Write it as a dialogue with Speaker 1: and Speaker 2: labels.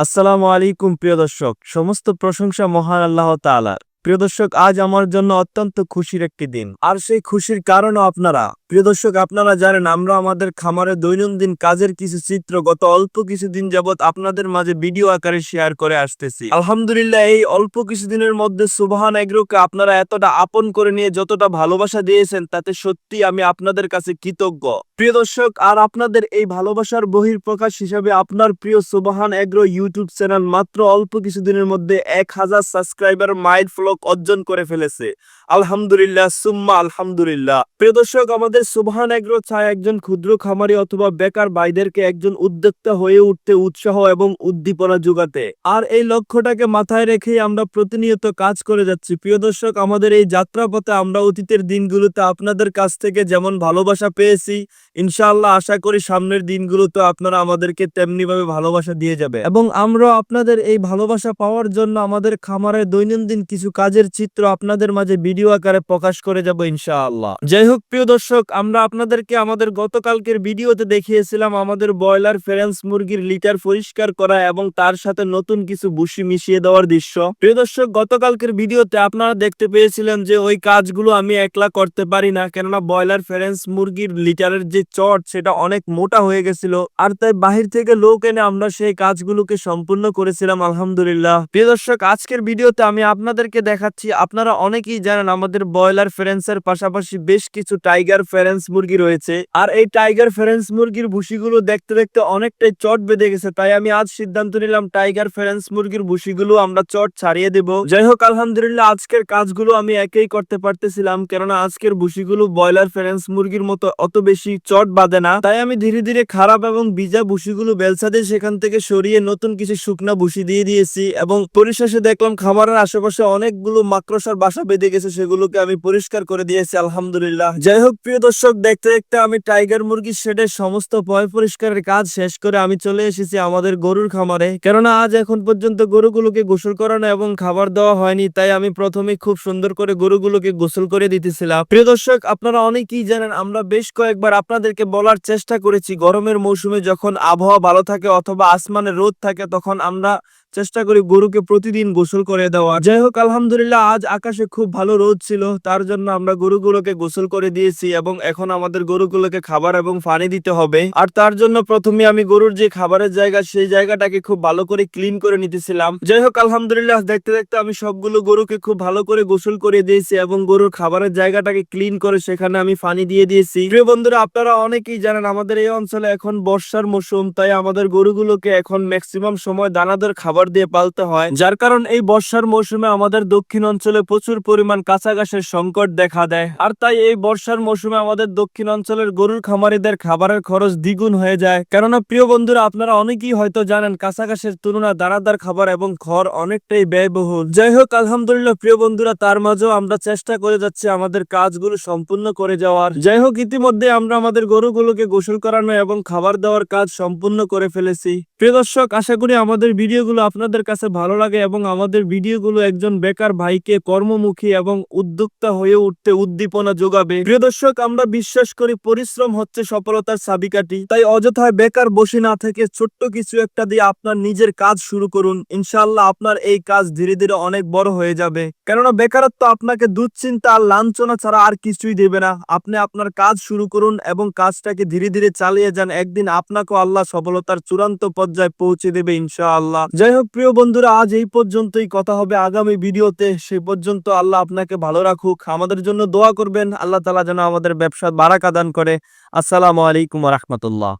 Speaker 1: আসসালামু আলাইকুম প্রিয় দর্শক। সমস্ত প্রশংসা মহান আল্লাহ তালার প্রিয় দর্শক, আজ আমার জন্য অত্যন্ত খুশির একটি দিন। আর সেই খুশির কারণও আপনারা। প্রিয় দর্শক, আপনারা জানেন, আমরা আমাদের খামারে দৈনন্দিন কাজের কিছু চিত্র গত অল্প কিছুদিন যাবত আপনাদের মাঝে ভিডিও আকারে শেয়ার করে আসতেছি। আলহামদুলিল্লাহ, এই অল্প কিছুদিনের মধ্যে সুবহান এগ্রোকে আপনারা এতটা আপন করে নিয়ে যতটা ভালোবাসা দিয়েছেন, তাতে সত্যি আমি আপনাদের কাছে কৃতজ্ঞ। প্রিয় দর্শক, আর আপনাদের এই ভালোবাসার বহির প্রকাশ হিসাবে আপনার প্রিয় সুবহান এগ্রো ইউটিউব চ্যানেল মাত্র অল্প কিছুদিনের মধ্যে এক হাজার সাবস্ক্রাইবার মাইল ফ্লক অর্জন করে ফেলেছে। আলহামদুলিল্লাহ, সুম্মা আলহামদুলিল্লাহ। প্রিয় দর্শক, আমাদের সুবহান এগ্রো চায় একজন ক্ষুদ্র খামারি অথবা বেকার ভাইদেরকে একজন উদ্যোক্তা হয়ে উঠতে উৎসাহ এবং উদ্দীপনা যোগাতে। আর এই লক্ষ্যটাকে মাথায় রেখেই আমরা প্রতিনিয়ত কাজ করে যাচ্ছি। প্রিয় দর্শক, আমাদের এই যাত্রাপথে আমরা অতীতের দিনগুলোতে আপনাদের কাছ থেকে যেমন ভালোবাসা পেয়েছি, ইনশাআল্লাহ আশা করি সামনের দিনগুলোতে আপনারা আমাদেরকে তেমনি ভাবে ভালোবাসা দিয়ে যাবে। এবং আমরা আপনাদের এই ভালোবাসা পাওয়ার জন্য আমাদের খামারের দৈনন্দিন কিছু কাজের চিত্র আপনাদের মাঝে ভিডিও আকারে প্রকাশ করে যাব ইনশাআল্লাহ। যাই হোক প্রিয় দর্শক, আমরা আপনাদেরকে আমাদের গতকালকের ভিডিওতে দেখিয়েছিলাম আমাদের ব্রয়লার ফ্রেন্স মুরগির লিটার পরিষ্কার করা এবং তার সাথে নতুন কিছু বুসি মিশিয়ে দেওয়ার দৃশ্য। প্রিয় দর্শক, গতকালকের ভিডিওতে আপনারা দেখতে পেয়েছিলেন যে ওই কাজগুলো আমি একলা করতে পারি না, কেননা ব্রয়লার ফ্রেন্স মুরগির লিটারের যে চট, সেটা অনেক মোটা হয়ে গেছিল আর তাই বাহির থেকে লোক এনে আমরা সেই কাজগুলোকে সম্পূর্ণ করেছিলাম, আলহামদুলিল্লাহ। প্রিয় দর্শক, আজকের ভিডিওতে আমি আপনাদেরকে দেখাচ্ছি, আপনারা অনেকেই জানেন আমাদের ব্রয়লার ফ্রেন্সের পাশাপাশি বেশ কিছু টাইগার ফ্রেন্স মুরগি রয়েছে। আর এই টাইগার ফ্রেন্স মুরগির ভুসিগুলো দেখতে দেখতে অনেকটাই চট বেঁধে গেছে, তাই আমি আজ সিদ্ধান্ত নিলাম টাইগার ফ্রেন্স মুরগির ভুসিগুলো আমরা চট ছাড়িয়ে দেব। যাই হোক, আলহামদুলিল্লাহ আজকের কাজগুলো আমি একেই করতে পারতেছিলাম, কেননা আজকের ভুসিগুলো ব্রয়লার ফ্রেন্স মুরগির মতো অত বেশি চট বাঁধে না। তাই আমি ধীরে ধীরে খারাপ এবং ভিজা ভুসিগুলো বেলসা দিয়ে সেখান থেকে সরিয়ে নতুন কিছু শুকনা ভুসি দিয়ে দিয়েছি এবং পরিশেষে দেখলাম খামারের আশেপাশে অনেকগুলো মাকড়সার বাসা বেঁধে গেছে সেগুলোকে আমি পরিষ্কার করে দিয়েছি, আলহামদুলিল্লাহ। যাই হোক, প্রিয় দর্শক, দেখতে দেখতে আমি টাইগার মুরগির শেডের সমস্ত পয় পরিষ্কারের কাজ শেষ করে আমি চলে এসেছি আমাদের গরুর খামারে। কেননা আজ এখন পর্যন্ত গরুগুলোকে গোসল করানো এবং খাবার দেওয়া হয়নি, তাই আমি প্রথমে খুব সুন্দর করে গরুগুলোকে গোসল করে দিতেছিলাম। প্রিয় দর্শক, আপনারা অনেকেই জানেন, আমরা বেশ কয়েকবার আপনাদেরকে বলার চেষ্টা করেছি, গরমের মৌসুমে যখন আবহাওয়া ভালো থাকে অথবা আসমানে রোদ থাকে, তখন আমরা চেষ্টা করি গরুকে প্রতিদিন গোসল করে দেওয়া যাই হোক আলহামদুলিল্লাহ, আজ আকাশে খুব ভালো রোদ ছিল। তার জন্য আমরা গরুগুলোকে গোসল করে দিয়েছি এবং এখন আমাদের গরুগুলোকে খাবার এবং পানি দিতে হবে। আর তার জন্য প্রথমে আমি গরুর যে খাবারের জায়গা, সেই জায়গাটাকে খুব ভালো করে ক্লিন করে নিতেছিলাম। যাই হোক আলহামদুলিল্লাহ দেখতে দেখতে আমি সবগুলো গরুকে খুব ভালো করে গোসল করে দিয়েছি এবং গরুর খাবারের জায়গাটাকে ক্লিন করে সেখানে আমি পানি দিয়ে দিয়েছি। প্রিয় বন্ধুরা, আপনারা অনেকেই জানেন, আমাদের এই অঞ্চলে এখন বর্ষার মৌসুম, তাই আমাদের গরুগুলোকে এখন ম্যাক্সিমাম সময় দানাদার খাবার দিয়ে পালতে হয়, যার কারণ এই বর্ষার মৌসুমে আমাদের দক্ষিণ অঞ্চলে প্রচুর পরিমাণ কাঁচা ঘাসের সংকট দেখা দেয়। আর তাই এই বর্ষার মৌসুমে আমাদের দক্ষিণ অঞ্চলের গরুর খামারিদের খাবারের খরচ দ্বিগুণ হয়ে যায়। কেননা, প্রিয় বন্ধুরা, আপনারা অনেকেই হয়তো জানেন কাঁচা ঘাসের তুলনা দানাদার খাবার এবং খড় অনেকটাই ব্যয়বহুল। যাই হোক, আলহামদুলিল্লাহ, প্রিয় বন্ধুরা, তার মাঝেও আমরা চেষ্টা করে যাচ্ছি আমাদের কাজগুলো সম্পূর্ণ করে যাওয়ার। যাই হোক, ইতিমধ্যে আমরা আমাদের গরুগুলোকে গোসল করানো এবং খাবার দেওয়ার কাজ সম্পূর্ণ করে ফেলেছি। প্রিয় দর্শক, আশা করি আমাদের ভিডিওগুলো আপনাদের কাছে ভালো লাগে এবং আমাদের ভিডিওগুলো একজন বেকার ভাইকে কর্মমুখী এবং উদ্যোক্তা হয়ে উঠতে উদ্দীপনা যোগাবে। প্রিয় দর্শক, আমরা বিশ্বাস করি পরিশ্রম হচ্ছে সফলতার চাবিকাঠি। তাই অযথায় বেকার বসে না থেকে ছোট্ট কিছু একটা দিয়ে আপনার নিজের কাজ শুরু করুন। ইনশাআল্লাহ আপনার এই কাজ ধীরে ধীরে অনেক বড় হয়ে যাবে। কেননা বেকারত্ব আপনাকে দুশ্চিন্তা আর লাঞ্ছনা ছাড়া আর কিছুই দেবে না। আপনি আপনার কাজ শুরু করুন এবং কাজটাকে ধীরে ধীরে চালিয়ে যান। একদিন আপনাকেও আল্লাহ সফলতার চূড়ান্ত পর্যায়ে পৌঁছে দেবে ইনশাআল্লাহ। যাই হোক প্রিয় বন্ধুরা, আজ এই পর্যন্তই। কথা হবে আগামী ভিডিওতে। সেই পর্যন্ত আল্লাহ আপনাকে ভালো রাখুক, আমাদের জন্য দোয়া করবেন। আল্লাহ তালা যেন আমাদের ব্যবসা বারাকা দান করে। আসসালামু আলাইকুম রহমতুল্লাহ।